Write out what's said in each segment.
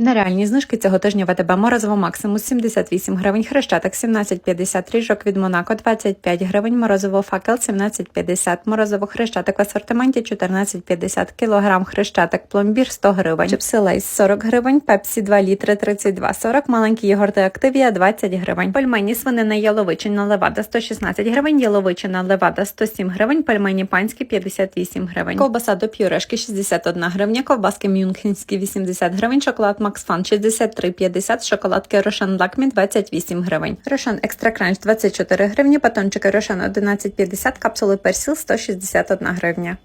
Нереальні знижки цього тижня ВТБ Морозово Максимус 78 гривень, Хрещатик 17,50, Ріжок від Монако 25 гривень, Морозово Факел 17,50, Морозово Хрещатик в асортименті 14,50, кілограм Хрещатик Пломбір 100 гривень, Чипси Лейс 40 гривень, Пепсі 2 літри 32,40, маленькі йогурти Активія 20 гривень, пельмені свинина Яловичина Левада 116 гривень, Яловичина Левада 107 гривень, пельмені панські 58 гривень, ковбаса до пюрешки 61 гривня, ковбаски мюнхенські 80 гривень, шоколад Макс Fun 63,50, шоколадки Рошен Лакмі 28 гривень. Рошен Екстра Кранч 24 гривні, батончики Рошен 11,50, капсули Персіл 161 гривня.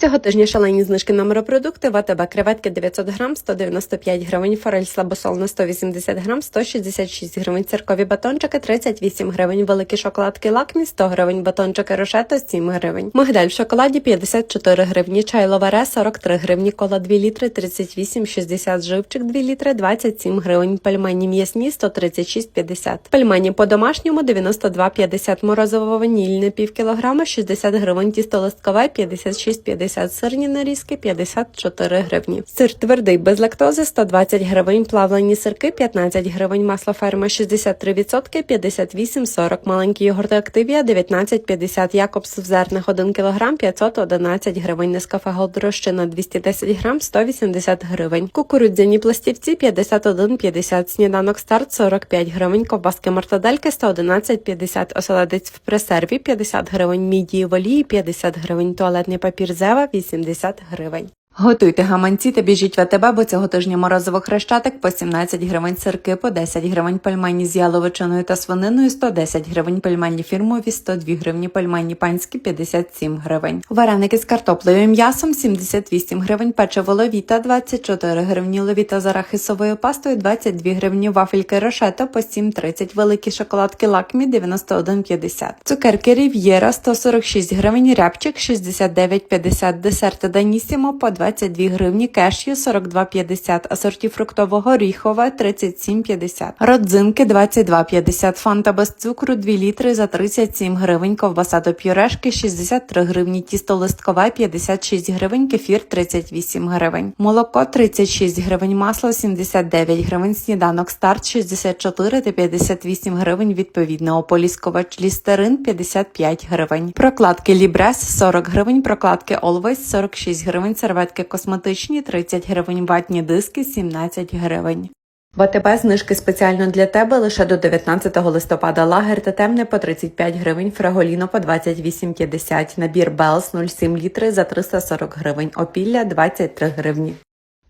Цього тижня шалені знижки на морепродукти, ВТБ креветки 900 грам 195 гривень, форель слабосолна 180 грам 166 гривень, циркові батончики 38 гривень, великі шоколадки лакмі 100 гривень, батончики рошето 7 гривень. Мигдаль в шоколаді 54 гривні, чай ловаре 43 гривні, кола 2 літри 38,60, живчик 2 літри 27 гривень, пельмені м'ясні 136,50. Пельмені по-домашньому 92,50, морозово ванільне пів кілограма 60 гривень, тісто листкове 56,50, сирні нарізки 54 гривні. Сир твердий без лактози 120 гривень, плавлені сирки 15 гривень, масло ферма 63%, 58,40, маленькі йогурти Активія 19,50, Якобс в зернах 1 кг 511 гривень, Нескафе Голд розчина 210 грам 180 гривень, кукурудзяні пластівці 51,50, сніданок старт 45 гривень, ковбаски мартадельки 111,50, оселедець в пресерві 50 гривень, мідії в олії 50 гривень, туалетний папір Зева 80 гривень. Готуйте гаманці та біжіть в АТБ, бо цього тижня морозово хрещатик по 17 гривень, сирки по 10 гривень, пельмені з яловичиною та свининою 110 гривень, пельмені фірмові 102 гривні, пельмені панські 57 гривень. Вареники з картоплею і м'ясом 78 гривень, печиво ловіта 24 гривні, ловіта з арахисовою пастою 22 гривні, вафельки рошето по 7,30, великі шоколадки лакмі 91,50, цукерки рів'єра 146 гривень, рябчик 69,50, десерти данісімо по 22 гривні, кешю 42,50, асорті фруктового ріхове 37,50, родзинки 22,50, фанта без цукру 2 літри за 37 гривень, ковбаса до пюрешки 63 гривні, тісто листкове 56 гривень, кефір 38 гривень, молоко 36 гривень, масло 79 гривень, сніданок старт 64 та 58 гривень. Відповідно, ополіскувач лістерин 55 гривень, прокладки Лібрес 40 гривень, прокладки Always 46 гривень, серветки косметичні 30 гривень, ватні диски 17 гривень. В АТБ знижки спеціально для тебе лише до 19 листопада. Лагер та темне по 35 гривень, фраголіно по 28,50, набір Белс 0,7 літри за 340 гривень, опілля 23 гривні.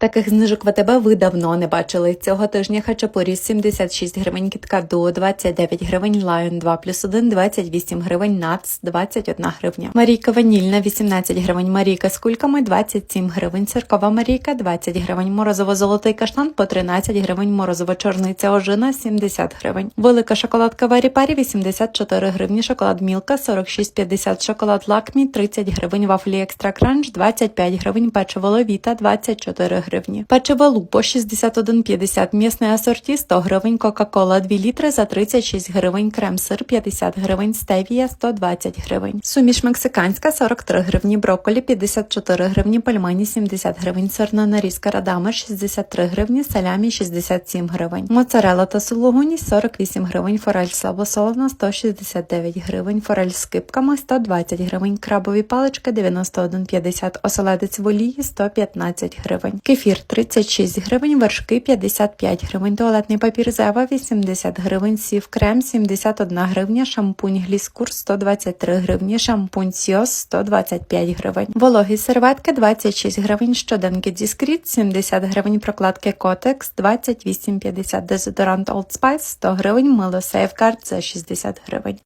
Таких знижок в АТБ ви давно не бачили. Цього тижня хачапурі 76 гривень, кіткаду 29 гривень, лайон 2 плюс 1, 28 гривень, нац 21 гривня. Марійка ванільна 18 гривень, Марійка з кульками 27 гривень, циркова Марійка 20 гривень, морозово-золотий каштан по 13 гривень, морозово-чорниця ожина 70 гривень. Велика шоколадка Варі-Парі 84 гривні, шоколад Мілка 46,50, шоколад Лакмі 30 гривень, вафлі Екстра Кранч 25 гривень, печиво Ловіта 24 гривні. Печиво Лупо 61,50, м'ясне асорті 100 гривень, Кока-Кола 2 літри за 36 гривень, крем-сир 50 гривень, стевія 120 гривень. Суміш мексиканська 43 гривні, брокколі 54 гривні, пельмені 70 гривень, сирна нарізка радами 63 гривні, салямі 67 гривень, моцарела та сулугуні 48 гривень, форель слабосолона 169 гривень, форель з кипками 120 гривень, крабові палички 91,50, оселедець в олії 115 гривень, кефір кефір 36 гривень, вершки 55 гривень, туалетний папір Зева 80 гривень, сів крем 71 гривня, шампунь Гліскур 123 гривні, шампунь Сіос 125 гривень, вологі серветки 26 гривень, щоденки Діскріт 70 гривень, прокладки Котекс 28,50, дезодорант Old Spice 100 гривень, мило Safeguard за 60 гривень.